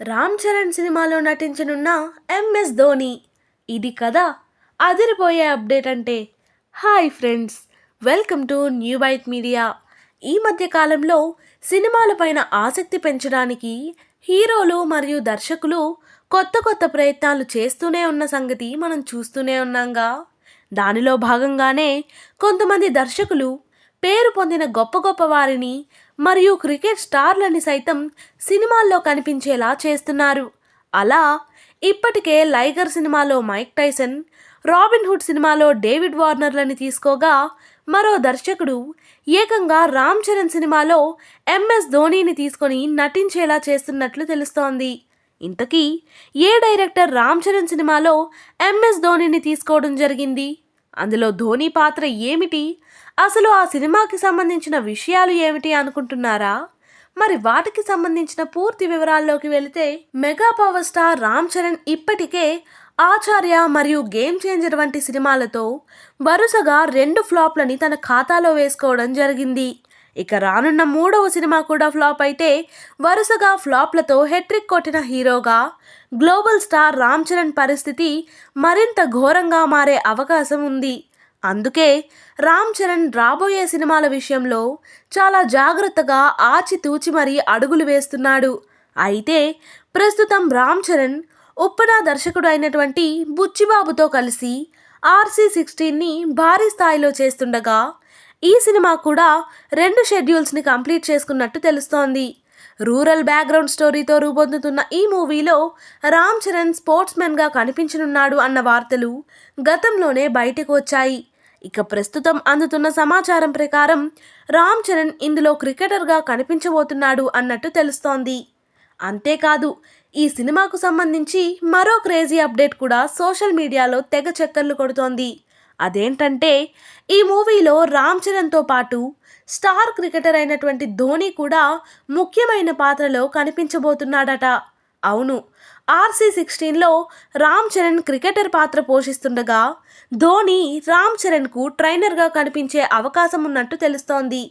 రామ్ చరణ్ సినిమాలో నటించనున్న ఎంఎస్ ధోని. ఇది కదా అదిరిపోయే అప్డేట్ అంటే hi friends welcome to New Byte Media. ఈ మధ్య కాలంలో సినిమాలపైన ఆసక్తి పెంచడానికి హీరోలు మరియు దర్శకులు కొత్త కొత్త ప్రయత్నాలు చేస్తూనే ఉన్న సంగతి మనం చూస్తూనే ఉన్నాంగా. దానిలో భాగంగానే కొంతమంది దర్శకులు పేరు పొందిన గొప్ప గొప్ప వారిని మరియు క్రికెట్ స్టార్లని సైతం సినిమాల్లో కనిపించేలా చేస్తున్నారు. అలా ఇప్పటికే లైగర్ సినిమాలో మైక్ టైసన్ రాబిన్ హుడ్ సినిమాలో డేవిడ్ వార్నర్లని తీసుకోగా మరో దర్శకుడు ఏకంగా రామ్ చరణ్ సినిమాలో ఎంఎస్ ధోనీని తీసుకొని నటించేలా చేస్తున్నట్లు తెలుస్తోంది. ఇంతకీ ఏ డైరెక్టర్ రామ్ చరణ్ సినిమాలో ఎంఎస్ ధోనిని తీసుకోవడం జరిగింది? అందులో ధోని పాత్ర ఏమిటి? అసలు ఆ సినిమాకి సంబంధించిన విషయాలు ఏమిటి అనుకుంటున్నారా? మరి వాటికి సంబంధించిన పూర్తి వివరాల్లోకి వెళితే mega power star Ram Charan ఇప్పటికే ఆచార్య మరియు గేమ్ చేంజర్ వంటి సినిమాలతో వరుసగా రెండు ఫ్లాప్లని తన ఖాతాలో వేసుకోవడం జరిగింది. ఇక రానున్న మూడవ సినిమా కూడా ఫ్లాప్ అయితే వరుసగా ఫ్లాప్లతో హెట్రిక్ కొట్టిన హీరోగా గ్లోబల్ స్టార్ రామ్ చరణ్ పరిస్థితి మరింత ఘోరంగా మారే అవకాశం ఉంది. అందుకే రామ్ చరణ్ రాబోయే సినిమాల విషయంలో చాలా జాగ్రత్తగా ఆచితూచి మరీ అడుగులు వేస్తున్నాడు. అయితే ప్రస్తుతం రామ్ చరణ్ ఉప్పన దర్శకుడు అయినటువంటి బుచ్చిబాబుతో కలిసి ఆర్సీ సిక్స్టీన్ని భారీ స్థాయిలో చేస్తుండగా ఈ సినిమా కూడా రెండు షెడ్యూల్స్ని కంప్లీట్ చేసుకున్నట్టు తెలుస్తోంది. రూరల్ బ్యాక్గ్రౌండ్ స్టోరీతో రూపొందుతున్న ఈ మూవీలో రామ్ చరణ్ స్పోర్ట్స్మెన్గా కనిపించనున్నాడు అన్న వార్తలు గతంలోనే బయటకు వచ్చాయి. ఇక ప్రస్తుతం అందుతున్న సమాచారం ప్రకారం రామ్ చరణ్ ఇందులో క్రికెటర్గా కనిపించబోతున్నాడు అన్నట్టు తెలుస్తోంది. అంతేకాదు ఈ సినిమాకు సంబంధించి మరో క్రేజీ అప్డేట్ కూడా సోషల్ మీడియాలో తెగ చక్కర్లు కొడుతోంది. అదేంటంటే ఈ మూవీలో రామ్ చరణ్తో పాటు స్టార్ క్రికెటర్ అయినటువంటి ధోని కూడా ముఖ్యమైన పాత్రలో కనిపించబోతున్నాడట. అవును ఆర్సీ సిక్స్టీన్లో రామ్ చరణ్ క్రికెటర్ పాత్ర పోషిస్తుండగా ధోని రామ్ చరణ్కు ట్రైనర్గా కనిపించే అవకాశం ఉన్నట్టు తెలుస్తోంది.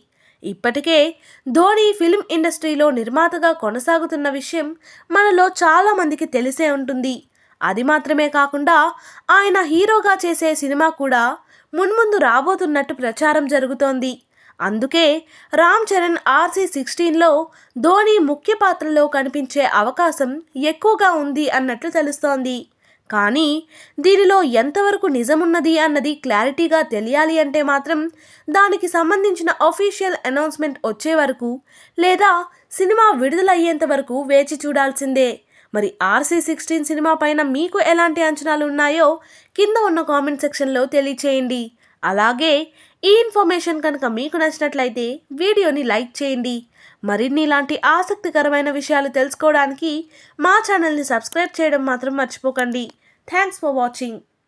ఇప్పటికే ధోని ఫిల్మ్ ఇండస్ట్రీలో నిర్మాతగా కొనసాగుతున్న విషయం మనలో చాలామందికి తెలిసే ఉంటుంది. అది మాత్రమే కాకుండా ఆయన హీరోగా చేసే సినిమా కూడా మున్ముందు రాబోతున్నట్టు ప్రచారం జరుగుతోంది. అందుకే రామ్ చరణ్ ఆర్సీ సిక్స్టీన్లో ధోని ముఖ్య పాత్రలో కనిపించే అవకాశం ఎక్కువగా ఉంది అన్నట్లు తెలుస్తోంది. కానీ దీనిలో ఎంతవరకు నిజమున్నది అన్నది క్లారిటీగా తెలియాలి అంటే మాత్రం దానికి సంబంధించిన అఫీషియల్ అనౌన్స్మెంట్ వచ్చే వరకు లేదా సినిమా విడుదలయ్యేంత వరకు వేచి చూడాల్సిందే. మరి ఆర్సీ సిక్స్టీన్ సినిమా పైన మీకు ఎలాంటి అంచనాలు ఉన్నాయో కింద ఉన్న కామెంట్ సెక్షన్లో తెలియచేయండి. అలాగే ఈ ఇన్ఫర్మేషన్ కనుక మీకు నచ్చినట్లయితే వీడియోని లైక్ చేయండి. మరిన్ని ఇలాంటి ఆసక్తికరమైన విషయాలు తెలుసుకోవడానికి మా ఛానల్ని సబ్స్క్రైబ్ చేయడం మాత్రం మర్చిపోకండి. Thanks for watching.